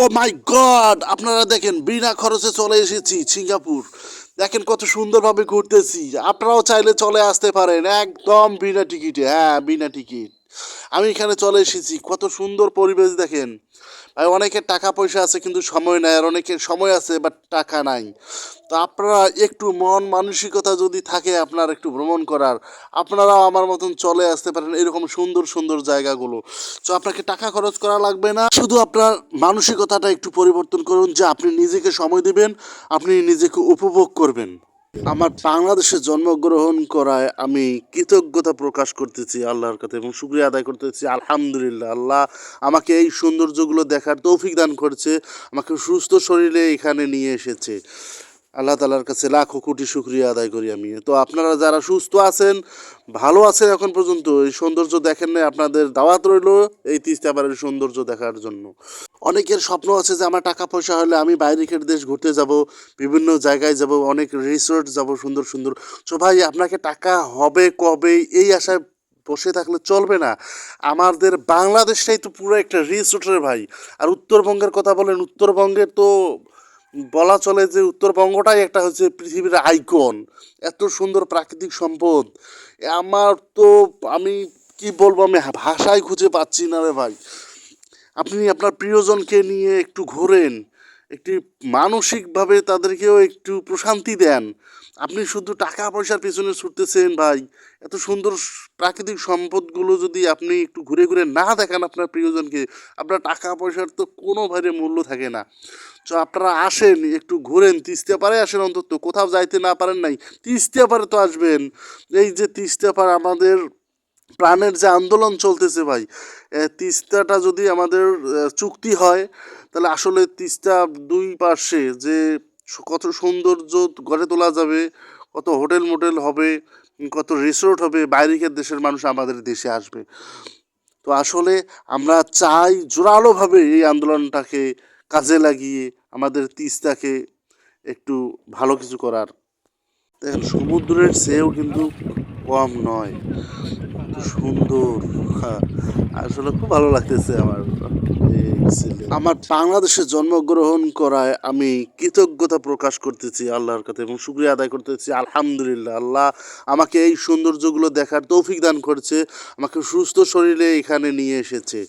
ও মাই god আপনারা দেখেন, বিনা খরচে চলে এসেছি সিঙ্গাপুর। দেখেন কত সুন্দরভাবে ঘুরতেছি। আপনারাও চাইলে চলে আসতে পারেন, একদম বিনা টিকিটে হ্যাঁ বিনা টিকিট। আমি এখানে চলে এসেছি। কত সুন্দর পরিবেশ দেখেন। ভাই, অনেকের টাকা পয়সা আছে কিন্তু সময় নাই, আর অনেকের সময় আছে বাট টাকা নাই। তো আপনারা একটু মন মানসিকতা যদি থাকে আপনার একটু ভ্রমণ করার, আপনারাও আমার মতন চলে আসতে পারেন এরকম সুন্দর সুন্দর জায়গাগুলো। তো আপনাকে টাকা খরচ করা লাগবে না। শুধু আপনার মানসিকতাটা একটু পরিবর্তন করুন যে আপনি নিজেকে সময় দিবেন, আপনি নিজেকে উপভোগ করবেন। আমার বাংলাদেশে জন্মগ্রহণ করায় আমি কৃতজ্ঞতা প্রকাশ করতেছি আল্লাহর কাছে এবং শুক্রিয়া আদায় করতেছি। আলহামদুলিল্লাহ, আল্লাহ আমাকে এই সৌন্দর্যগুলো দেখার তৌফিক দান করছে, আমাকে সুস্থ শরীরে এখানে নিয়ে এসেছে। আল্লাহ তালার কাছে লাখো কোটি শুক্রিয়া আদায় করি আমি। তো আপনারা যারা সুস্থ আছেন, ভালো আছেন এখন পর্যন্ত, এই সৌন্দর্য দেখেন না আপনাদের দাওয়াত রইল এই তিস্তাবাড়ির সৌন্দর্য দেখার জন্য। অনেকের স্বপ্ন আছে যে আমার টাকা পয়সা হলে আমি বাইরের দেশ ঘুরতে যাব, বিভিন্ন জায়গায় যাব, অনেক রিসোর্ট যাব, সুন্দর সুন্দর। তো ভাই, আপনাকে টাকা হবে কবে? এই আশায় বসে থাকলে চলবে না। আমাদের বাংলাদেশটাই তো পুরো একটা রিসোর্টের ভাই। আর উত্তরবঙ্গের কথা বলেন উত্তরবঙ্গের তো বলা চলে যে উত্তরবঙ্গটাই একটা হচ্ছে পৃথিবীর আইকন। এত সুন্দর প্রাকৃতিক সম্পদ। আমার তো আমি কি বলব, আমি ভাষায় খুঁজে পাচ্ছি না রে ভাই। আপনি আপনার প্রিয়জনকে নিয়ে একটু ঘোরেন। একটি মানসিকভাবে তাদেরকেও একটু প্রশান্তি দেন। আপনি শুধু টাকা পয়সার পেছনে ছুটতেছেন ভাই। এত সুন্দর প্রাকৃতিক সম্পদগুলো যদি আপনি একটু ঘুরে ঘুরে না দেখান আপনার প্রিয়জনকে, আপনার টাকা পয়সার তো কোনো ভাইরে মূল্য থাকে না। তো আপনারা আসেন, একটু ঘুরেন। তিস্তা পারে আসেন অন্তত। কোথাও যাইতে না পারেন নাই। তিস্তা পারে তো আসবেন। এই যে তিস্তা পার আমাদের প্রাণের যে আন্দোলন চলতেছে ভাই তিস্তাটা যদি আমাদের চুক্তি হয়, তাহলে আসলে তিস্তা দুই পাশে যে কত সৌন্দর্য গড়ে তোলা যাবে, কত হোটেল মোটেল হবে, কত রিসোর্ট হবে বাইরের দেশের মানুষ আমাদের দেশে আসবে। তো আসলে আমরা চাই জোরালোভাবে এই আন্দোলনটাকে কাজে লাগিয়ে আমাদের তিস্তাকে একটু ভালো কিছু করার। দেখেন, সমুদ্রের চেয়েও কিন্তু কম নয়। সুন্দর। আসলে খুব ভালো লাগতেছে আমার আমার বাংলাদেশে জন্মগ্রহণ করায় আমি কৃতজ্ঞতা প্রকাশ করতেছি আল্লাহর কাছে এবং শুক্রিয়া আদায় করতেছি। আলহামদুলিল্লাহ, আল্লাহ আমাকে এই সৌন্দর্যগুলো দেখার তৌফিক দান করছে, আমাকে সুস্থ শরীরে এখানে নিয়ে এসেছে।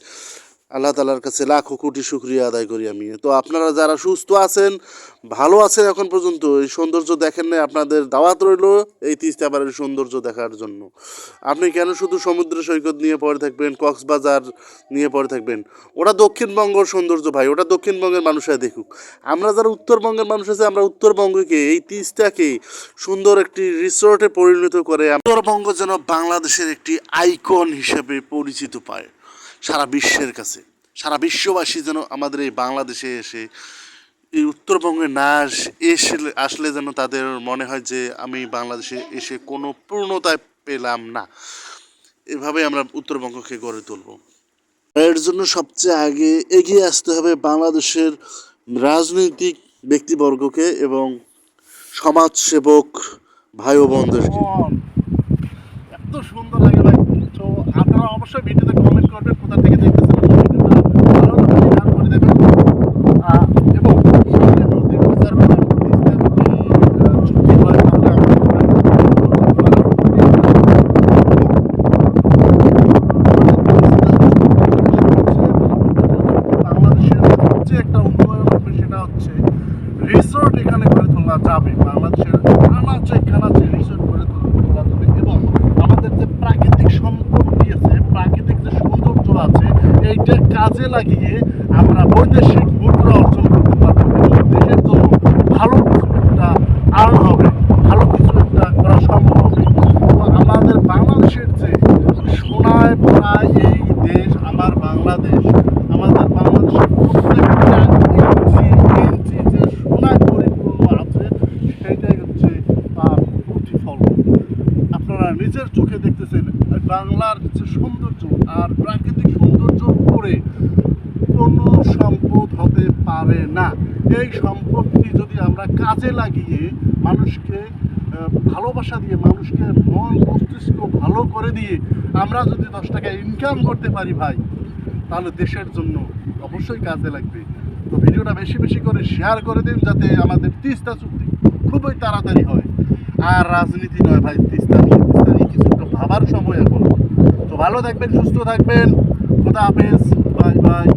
আল্লাহ তালার কাছে লাখো কোটি শুক্রিয়া আদায় করি আমি। তো আপনারা যারা সুস্থ আছেন, ভালো আছেন এখন পর্যন্ত, এই সৌন্দর্য দেখেন নাই, আপনাদের দাওয়াত রইল এই তিস্তা তিস্তাবাড়ির সৌন্দর্য দেখার জন্য। আপনি কেন শুধু সমুদ্র সৈকত নিয়ে পড়ে থাকবেন, কক্সবাজার নিয়ে পড়ে থাকবেন? ওটা দক্ষিণবঙ্গের সৌন্দর্য ভাই, ওটা দক্ষিণবঙ্গের মানুষরা দেখুক। আমরা যারা উত্তরবঙ্গের মানুষ আছে, আমরা উত্তরবঙ্গকে, এই তিস্তাকে সুন্দর একটি রিসোর্টে পরিণত করে, উত্তরবঙ্গ যেন বাংলাদেশের একটি আইকন হিসেবে পরিচিত পায়। সারা বিশ্বের কাছে, সারা বিশ্ববাসী যেন আমাদের এই বাংলাদেশে এসে, এই উত্তরবঙ্গে না এসে আসলে যেন তাদের মনে হয় যে আমি বাংলাদেশে এসে কোনো পূর্ণতায় পেলাম না। এভাবে আমরা উত্তরবঙ্গকে গড়ে তুলব। এর জন্য সবচেয়ে আগে এগিয়ে আসতে হবে বাংলাদেশের রাজনৈতিক ব্যক্তিবর্গকে এবং সমাজসেবক ভাই ও বোনদেরকে। এত সুন্দর লাগে ভাই। তো আপনারা অবশ্যই ভিডিওতে কমেন্ট করবেন কোথা থেকে দেখতেছেন ভিডিওটা ভালো লাগলে শেয়ার করে দেবেন আহ, এবং সামনে নদীর বিচার কথা তিস্তা যদি আহ, চুক্তি হয় তাহলে আমরা বাংলাদেশের সবচেয়ে একটা উন্নয়ন হবে সেটা হচ্ছে রিসোর্ট এখানে গড়ে তোলা যাবে বাংলাদেশের আনাচে কানাচে রিসোর্ট গড়ে তোলা তোলা যাবে এবং আমাদের যে প্রাকৃতিক সম্পত্তি আছে প্রাকৃতিক যে সৌন্দর্য আছে এইটা কাজে লাগিয়ে আমরা বৈদেশিক মুদ্রা অর্জন করতে পারব এবং দেশের জন্য ভালো কিছু একটা আর্ন হবে ভালো কিছু একটা করা সম্ভব হবে তো আমাদের বাংলাদেশের যে সোনায় ভরা এই দেশ আমার বাংলাদেশ আমাদের বাংলাদেশের প্রত্যেকটা ইঞ্চি ইঞ্চি যে সোনায় পরিপূর্ণ আছে সেইটাই হচ্ছে তার প্রতিফলন নিজের চোখে দেখতেছেন বাংলার যে সৌন্দর্য আর প্রাকৃতিক সৌন্দর্য উপরে কোনো সম্পদ হতে পারে না। এই সম্পদটি যদি আমরা কাজে লাগিয়ে মানুষকে ভালোবাসা দিয়ে, মানুষকে মন, মস্তিষ্ক ভালো করে দিয়ে আমরা যদি দশ টাকা ইনকাম করতে পারি ভাই, তাহলে দেশের জন্য অবশ্যই কাজে লাগবে। তো ভিডিওটা বেশি বেশি করে শেয়ার করে দিন যাতে আমাদের তিস্তা চুক্তি খুবই তাড়াতাড়ি হয়। আর রাজনীতি নয় ভাই তিস্তা নিয়ে তিস্তা নিয়ে কিছু একটা ভাবার সময় এখন। তো ভালো থাকবেন, সুস্থ থাকবেন। খোদা হাফেজ, বাই বাই।